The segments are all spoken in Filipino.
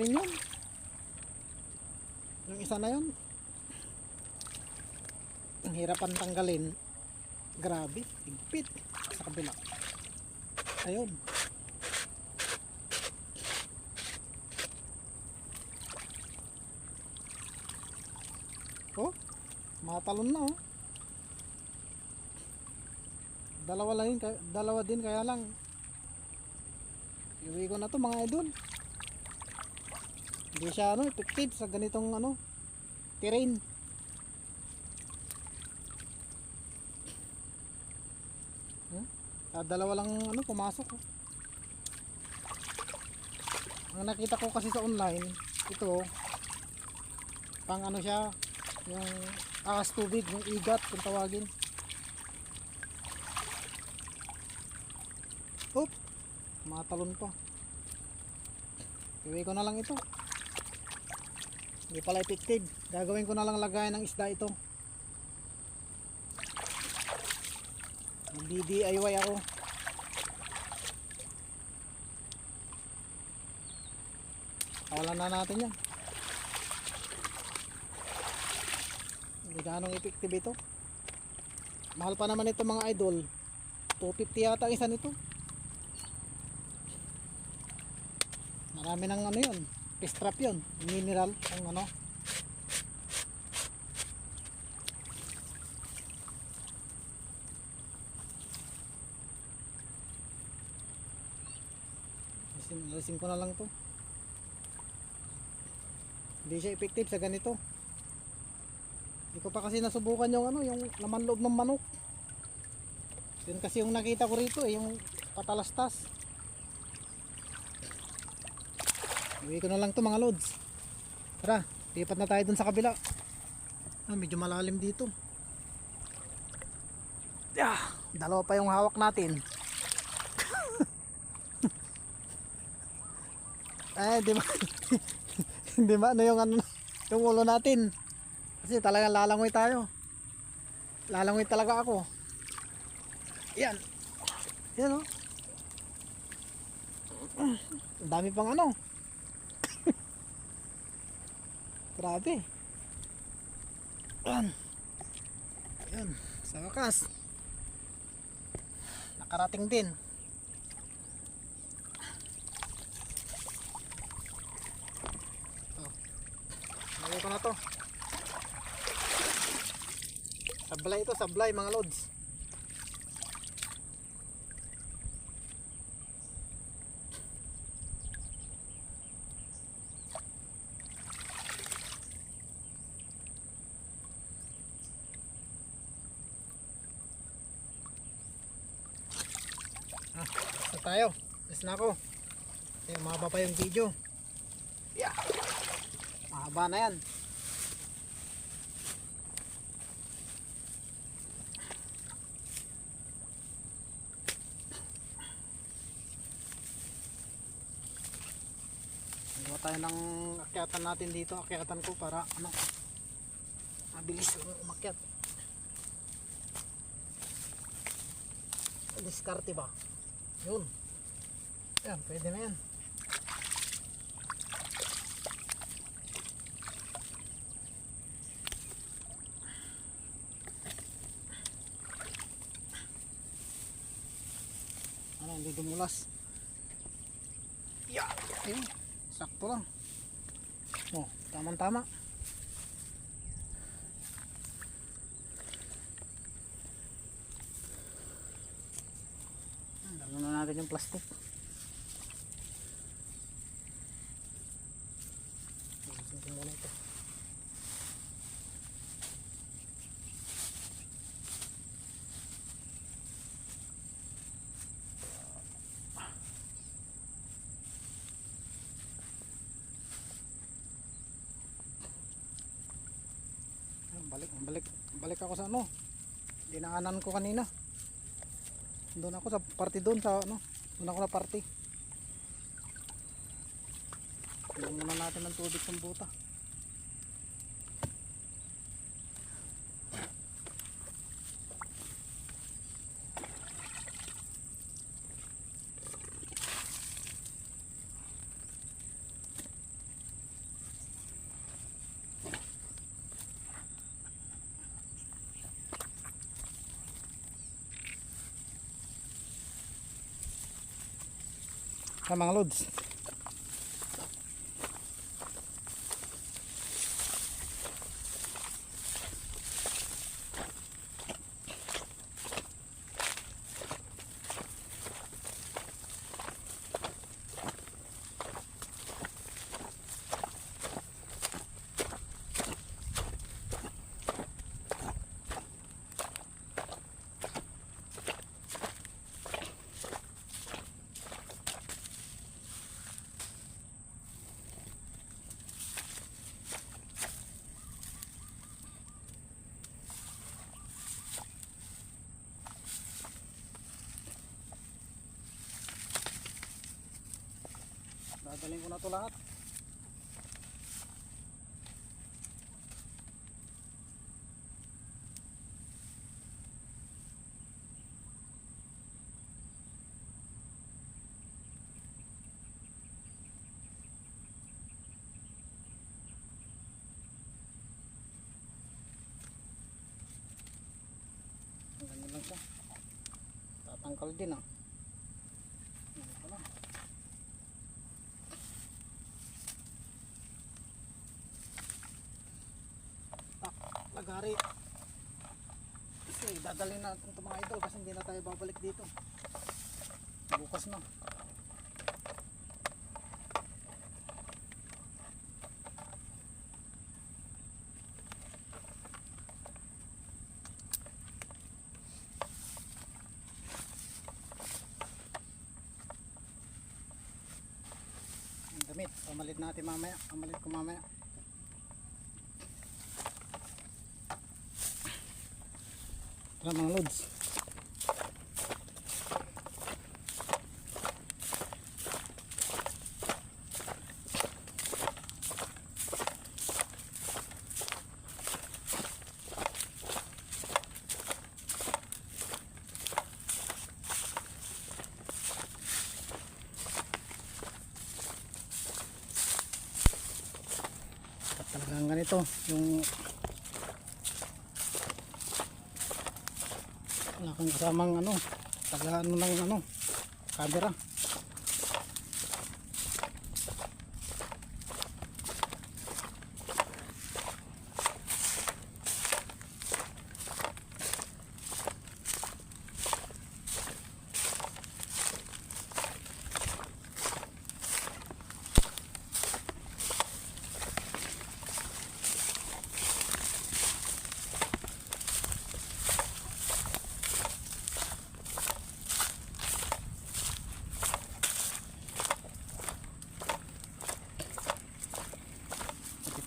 rin yun. Yung isa na yun. Ang hirapan tanggalin. Grabe, higpit sa kabila. Ayun. Oh, matalon na oh. Dalawa lang dalawa din kaya lang. Iwi ko na to mga idol. Hindi siya ano, effective sa ganitong ano, terrain. Hmm? Ah, dalawa lang ano, pumasok. Oh. Ang nakita ko kasi sa online, ito, pang ano siya, yung akas tubig, yung igat kung tawagin. Oop, matalon pa. Iwi ko na lang ito. Hindi pala effective. Gagawin ko na lang lagayan ng isda ito. Mag-DIY ako. Kawalan na natin yan. Hindi ganong effective ito. Mahal pa naman ito mga idol. 250 yata ang isa nito. Marami ng ano yun. Fish trap yun. Mineral. Ang ano. Alisin ko na lang to. Hindi siya effective sa ganito. Hindi ko pa kasi nasubukan yung ano, yung laman loob ng manok. Yun kasi yung nakita ko rito eh, yung patalastas. Uwi ko na lang to mga lods. Tara, lipat na tayo dun sa kabila. Ah, medyo malalim dito. Ah, dalawa pa yung hawak natin. Ay, di ba? Hindi ba ano yung ano yung ulo natin? Kasi talagang lalangoy tayo. Lalangoy talaga ako. Yan. Yan oh. Ang dami pang ano. Grabe. Yan. Yan. Sa wakas. Nakarating din. Oh. Lagay ko na to. Sablay ito, sablay mga lods. Tayo. Yes na ako. Kasi mahaba pa yung video. Yeah. Mahaba na yan. Gawa tayo ng akyatan natin dito. Akyatan ko para ano mabilis umakyat. Diskarte ba? Yun. Yan, pwede na yan. Ano, hindi dumulas. Yeah. Ayun, sakto lang. Oh, tamang-tama. Dalo na natin yung plastic. Ayusin ko muna ito. Balik, balik, balik ako sa ano. Dinaanan ko kanina. Doon ako sa party doon sa ano. Doon ako na party. Iwan naman natin ng tubig ng buta. Sa mga lods. Dadalhin ko na to lahat. Ganyan lang siya. Tatangkal din ah. Lagari kasi dadalhin natin itong mga idol kasi hindi na tayo babalik dito. Bukas na. Damit. Pamalit natin mamaya. Pamalit ko mamaya Tara mga lods. Talagang ganito yung wala kang kasamang ano taga ano ng ano camera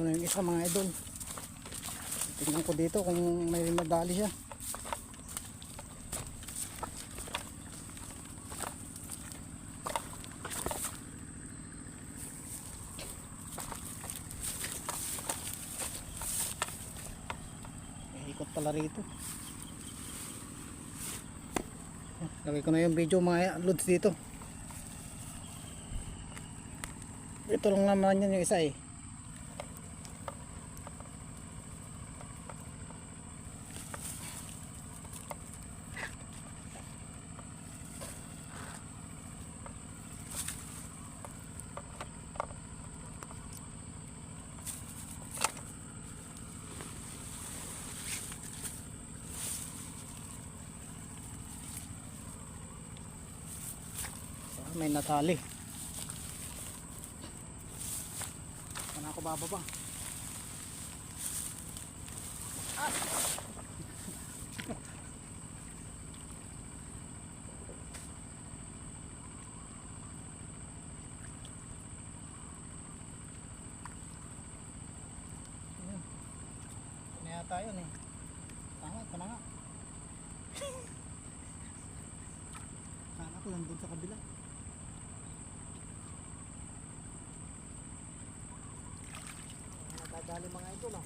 ito na yung isa mga idol. Tingnan ko dito kung may madali siya. Ikot pala rito. Lagay ko na yung video mga loads dito. Ito lang naman yun yung isa eh Ah, may natali. Saan ako bababa? Ayun. Ano yata yun eh. Tama na nga. Sana ko nandun sa kabila. Nadadali mga idol ah.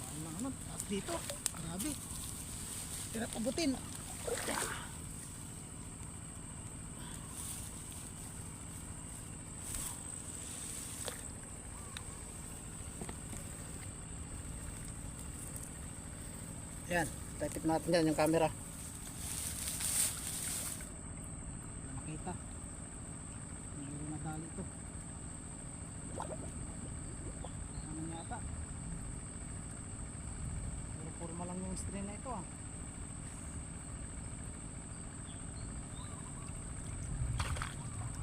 Mahal na naman. Dito. Grabe. Tirap abutin. Yan, tapit natin yan yung camera. Makita. Hindi nadali ito. Ano yata? Puro forma lang yung strain na ito ah.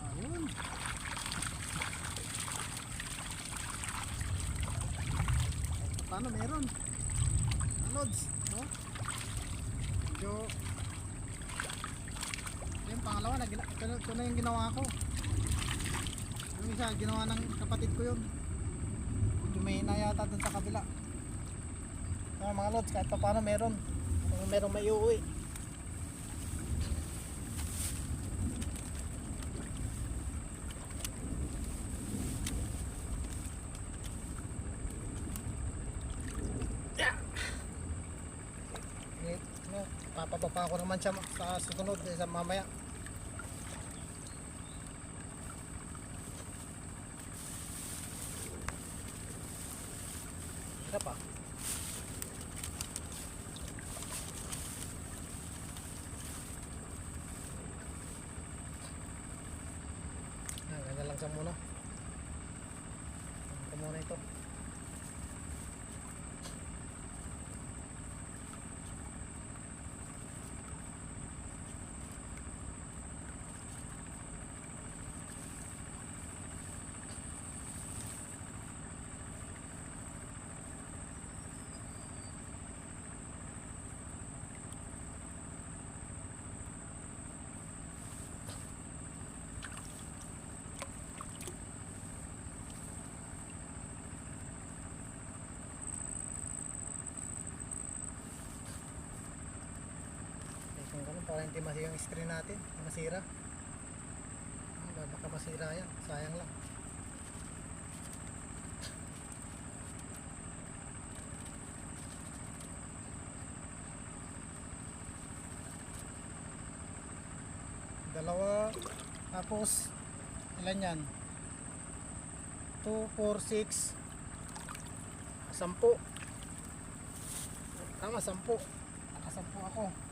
Ayun. Paano meron? Lods, no? Medyo yung gina, ito, na yung ginawa ko? Yung isa ginawa ng kapatid ko yun. Medyo may yata dun sa kabila. Kaya mga lods kahit pa paano meron. Kung meron may uuwi. Eh, papababa ko naman siya sa susunod eh, sa mamaya. Isa pa. Ah, ganyan lang siya muna. Ito muna ito. Eh, hindi masira yung screen natin, masira. Baka masira yan, sayang lang. Dalawa, tapos, ilan yan? 2, 4, 6, 10. Tama, 10. Nakasampu ako.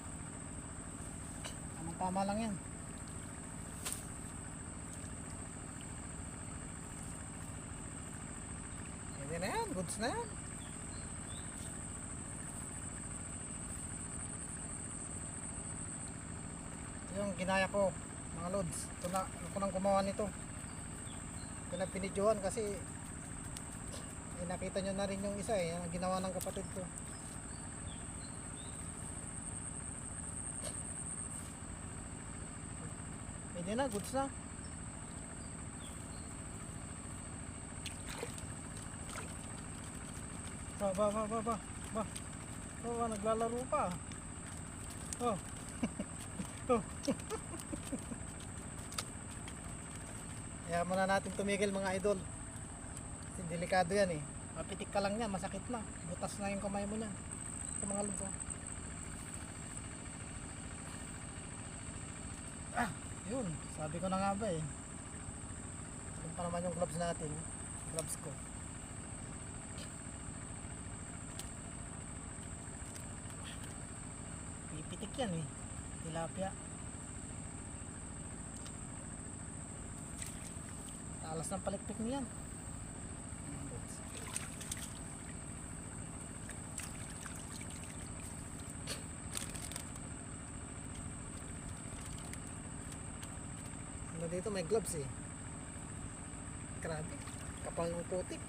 Tamang tama lang yan. Pwede na yan, goods na yan. Yung ginaya ko, mga lods. Ito na, ako nang gumawa nito. Ito na pinidyohan kasi eh, nakita nyo na rin yung isa eh, ang ginawa ng kapatid ko. Pwede na, goods na. Ba, ba, ba, ba, ba, ba. Ba, ba, naglalaro pa. Oh. oh. Kaya muna natin tumigil mga idol. Kasi delikado yan eh. Mapitik ka lang yan, masakit na. Butas na yung kamay mo niyan. Ito mga lugo. Ah, yun. Sabi ko na nga ba eh. Yun pa naman yung gloves natin. Gloves ko. Pipitik yan eh. Tilapia. Talas ng palikpik niyan. Ano dito may gloves eh. Grabe. Kapal ng putik.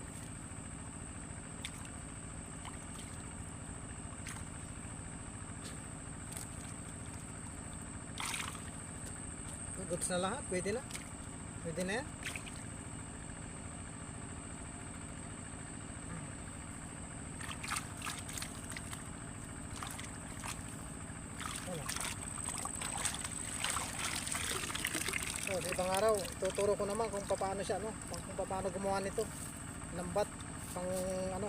Goods na lahat. Pwede na. Pwede na yan. Ano? So, sa ibang araw, tuturo ko naman kung paano siya, no? Kung, kung paano gumawa nito. Lambat, pang ano,